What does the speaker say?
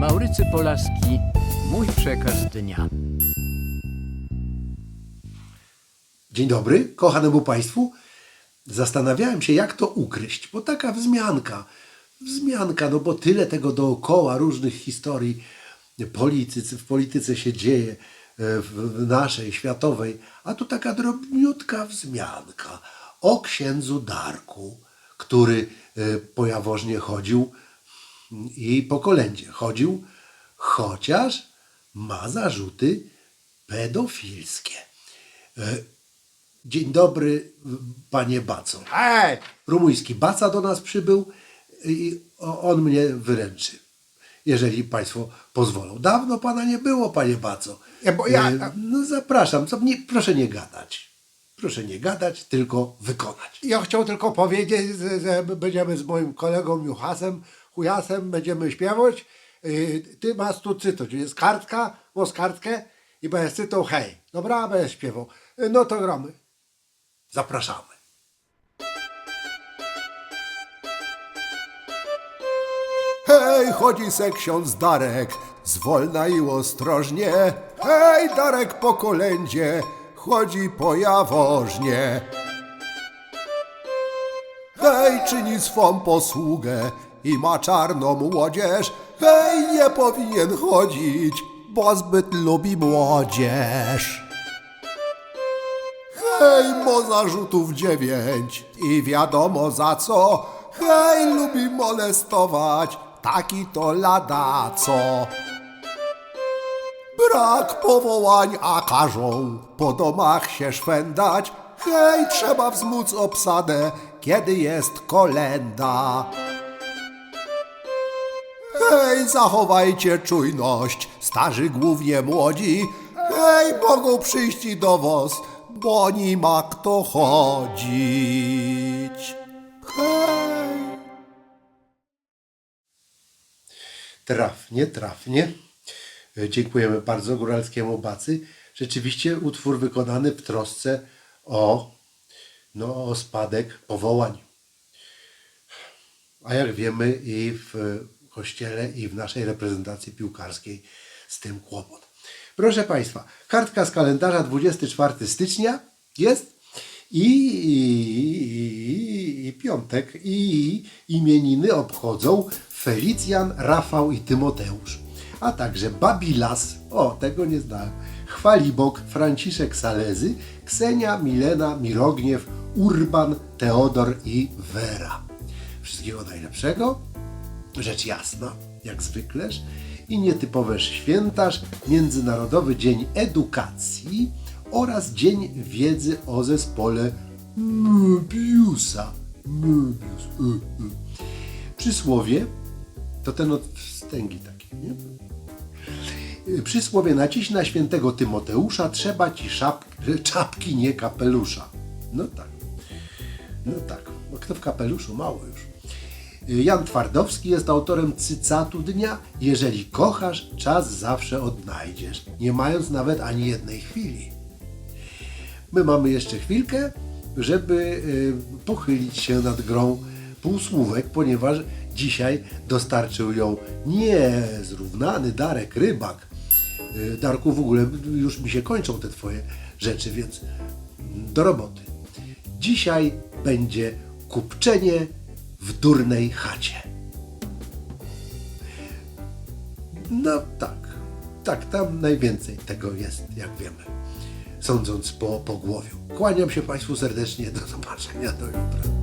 Maurycy Polaski, mój przekaz dnia. Dzień dobry, kochanemu Państwu. Zastanawiałem się, jak to ukryć, bo taka wzmianka, wzmianka, no bo tyle tego dookoła, różnych historii politycy, w polityce się dzieje, e, w, naszej, światowej, a tu taka drobniutka wzmianka o księdzu Darku, który e, po Jaworznie chodził i po kolędzie chodził, chociaż ma zarzuty pedofilskie. E, Dzień dobry, panie Baco. Hej! Rumuński Baca do nas przybył i on mnie wyręczy, jeżeli państwo pozwolą. Dawno pana nie było, panie Baco. Ja, bo ja- E, No zapraszam, proszę nie gadać. Proszę nie gadać, tylko wykonać. Ja chciał tylko powiedzieć, że, będziemy z moim kolegą Juchasem, Chujasem, będziemy śpiewać. Yy, Ty masz tu cytać, jest kartka, masz kartkę i będziesz cytał hej. Dobra, będziesz śpiewał. Yy, No to gramy. Zapraszamy. Hej, chodzi se ksiądz Darek, zwolna i ostrożnie. Hej, Darek po kolędzie, chodzi po jawożnie. Hej, czyni swą posługę i ma czarną młodzież. Hej, nie powinien chodzić, bo zbyt lubi młodzież. Hej, mo zarzutów dziewięć i wiadomo za co. Hej, lubi molestować, taki to lada co. Brak powołań, a każą po domach się szwendać. Hej, trzeba wzmóc obsadę, kiedy jest kolenda. Hej, zachowajcie czujność, starzy głównie młodzi. Hej, mogą przyjść do was, bo nie ma kto chodzić. Hej. Trafnie, trafnie. E, Dziękujemy bardzo Góralskiemu Bacy. Rzeczywiście utwór wykonany w trosce o, no, o spadek powołań. A jak wiemy i w kościele i w naszej reprezentacji piłkarskiej z tym kłopot. Proszę Państwa, kartka z kalendarza 24 stycznia jest i, i, i piątek i imieniny obchodzą Felicjan, Rafał i Tymoteusz, a także Babilas, o tego nie znałem, Chwalibok, Franciszek Salezy, Ksenia, Milena, Mirogniew, Urban, Teodor i Wera. Wszystkiego najlepszego, rzecz jasna, jak zwykleż, i nietypowe świętarz, Międzynarodowy Dzień Edukacji oraz Dzień Wiedzy o zespole Möbiusa. Möbius. y, y. Przysłowie to ten od wstęgi taki, nie? Y, Przysłowie naciś na świętego Tymoteusza, trzeba ci szap, czapki, nie kapelusza. No tak. No tak, bo kto w kapeluszu? Mało już. Jan Twardowski jest autorem cycatu dnia. Jeżeli kochasz, czas zawsze odnajdziesz, nie mając nawet ani jednej chwili. My mamy jeszcze chwilkę, żeby y, pochylić się nad grą półsłówek, ponieważ dzisiaj dostarczył ją niezrównany Darek Rybak. Y, Darku, w ogóle już mi się kończą te twoje rzeczy, więc do roboty. Dzisiaj będzie kupczenie w durnej chacie. No tak, tak, tam najwięcej tego jest, jak wiemy, sądząc po pogłowiu. Kłaniam się Państwu serdecznie, do zobaczenia, do jutra.